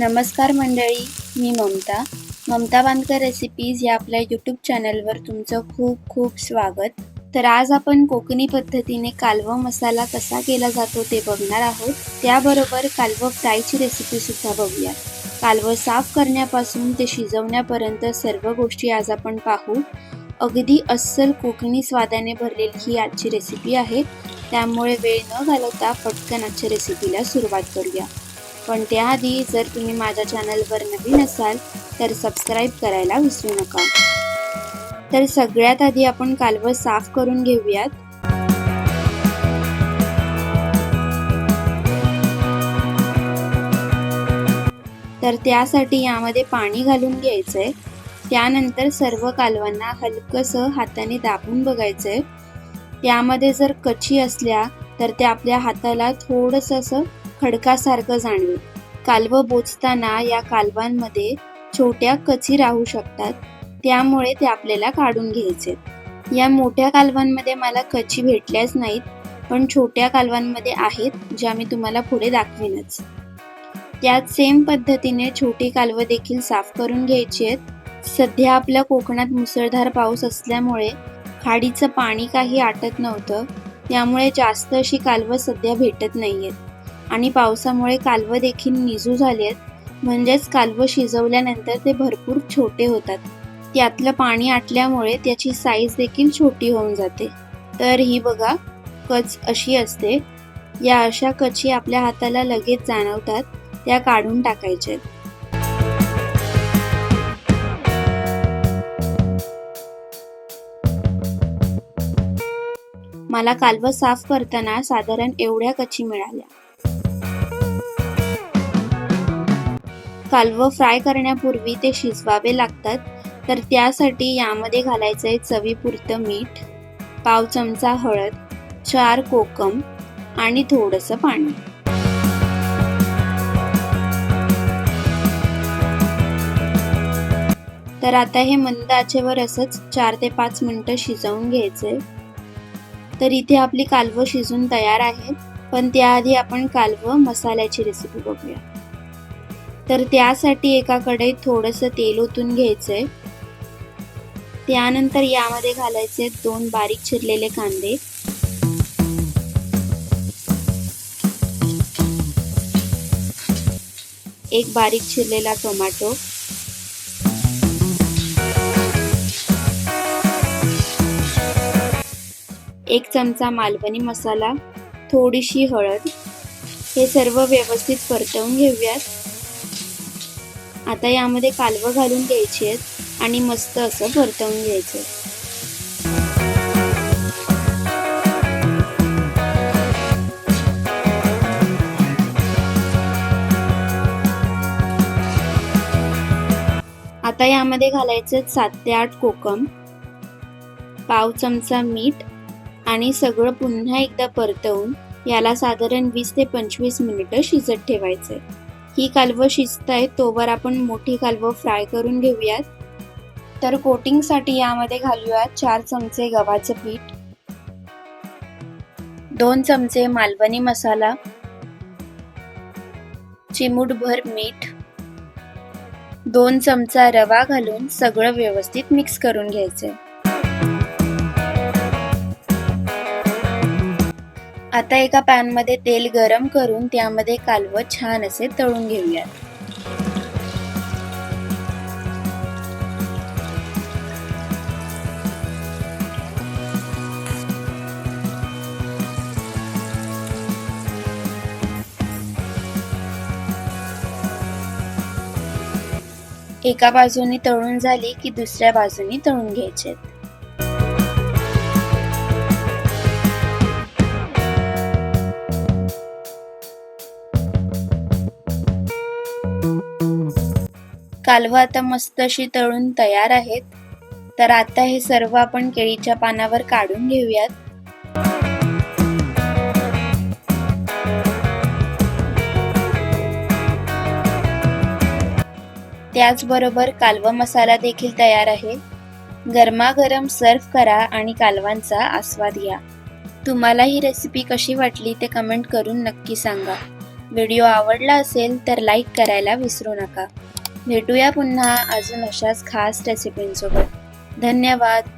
नमस्कार मंडळी मी ममता. ममता बांधकर रेसिपीज या आपल्या यूट्यूब चॅनलवर तुमचं खूप खूप स्वागत. तर आज आपण कोकणी पद्धतीने कालवं मसाला कसा केला जातो ते बघणार आहोत. त्याबरोबर कालवं फ्रायची रेसिपी सुद्धा बघूया. कालवं साफ करण्यापासून ते शिजवण्यापर्यंत सर्व गोष्टी आज आपण पाहू. अगदी अस्सल कोकणी स्वादाने भरलेली ही आजची रेसिपी आहे. त्यामुळे वेळ न घालवता पटकन आजच्या रेसिपीला सुरुवात करूया. पण त्याआधी जर तुम्ही माझ्या चॅनलवर नवीन असाल तर सबस्क्राईब करायला विसरू नका. तर सगळ्यात आधी आपण कालवं साफ करून घेऊयात. तर त्यासाठी यामध्ये पाणी घालून घ्यायचंय. त्यानंतर सर्व कालवांना हलकंसं हाताने दाबून बघायचंय. त्यामध्ये जर कची असल्या तर त्या आपल्या हाताला थोडंसं असं खडकासारखं जाणवे. कालवं बोचताना या कालवांमध्ये छोट्या कची राहू शकतात त्यामुळे ते आपल्याला काढून घ्यायचे. या मोठ्या कालवांमध्ये मला कची भेटल्याच नाहीत पण छोट्या कालवांमध्ये आहेत ज्या मी तुम्हाला पुढे दाखवीनच. त्यात सेम पद्धतीने छोटी कालवं देखील साफ करून घ्यायची आहेत. सध्या आपल्या कोकणात मुसळधार पाऊस असल्यामुळे खाडीचं पाणी काही आटत नव्हतं त्यामुळे जास्त अशी कालवं सध्या भेटत नाही आहेत आणि पावसामुळे कालवं देखील निजू झाली आहेत म्हणजेच कालवं शिजवल्यानंतर ते भरपूर छोटे होतात. त्यातलं पाणी आटल्यामुळे त्याची साईज देखील छोटी होऊन जाते. तर ही बघा कच अशी असते. या अशा कची आपल्या हाताला लगेच जाणवतात. त्या काढून टाकायच्या मला कालवं साफ करताना साधारण एवढ्या कची मिळाल्या. कालवं फ्राय करण्यापूर्वी ते शिजवावे लागतात. तर त्यासाठी यामध्ये घालायचं आहे चवीपुरतं मीठ पाव चमचा हळद चार कोकम आणि थोडंसं पाणी. तर आता हे मंद आचेवर असंच चार ते पाच मिनटं शिजवून घ्यायचंय. तर इथे आपली कालवं शिजून तयार आहेत. पण त्याआधी आपण कालवं मसाल्याची रेसिपी बघूया. तर त्यासाठी एका कढईत थोडंसं तेल ओतून घ्यायचं आहे त्यानंतर यामध्ये घालायचे दोन बारीक चिरलेले कांदे. एक बारीक चिरलेला टोमॅटो. एक चमचा मालवणी मसाला थोडीशी हळद. हे सर्व व्यवस्थित परतवून घेऊयात. आता यामध्ये कालवं घालून द्यायची आहेत आणि मस्त असं परतवून घ्यायचं आता यामध्ये घालायचं सात ते आठ कोकम पाव चमचा मीठ आणि सगळं पुन्हा एकदा परतवून याला साधारण वीस ते पंचवीस मिनिटं शिजत ठेवायचंय ही कालवं शिजतायत तोवर आपण मोठी कालवं फ्राय करून घेऊयात. तर कोटिंगसाठी यामध्ये घालूयात चार चमचे गव्हाचं पीठ दोन चमचे मालवणी मसाला चिमूटभर मीठ दोन चमचा रवा घालून सगळं व्यवस्थित मिक्स करून घ्यायचे आता एका पॅनमध्ये तेल गरम करून त्यामध्ये कालवं छान असे तळून घेऊयात. एका बाजूनी तळून झाली की दुसऱ्या बाजूनी तळून घ्यायचे कालवा आता मस्त अशी तळून तयार आहेत. तर आता हे सर्व आपण केळीच्या पानावर काढून घेऊयात. त्याचबरोबर कालवा मसाला देखील तयार आहे. गरमागरम सर्व करा आणि कालवांचा आस्वाद घ्या. तुम्हाला ही रेसिपी कशी वाटली ते कमेंट करून नक्की सांगा. व्हिडिओ आवडला असेल तर लाईक करायला विसरू नका. भेटूया पुन्हा अजून अशाच खास रेसिपींसोबत धन्यवाद.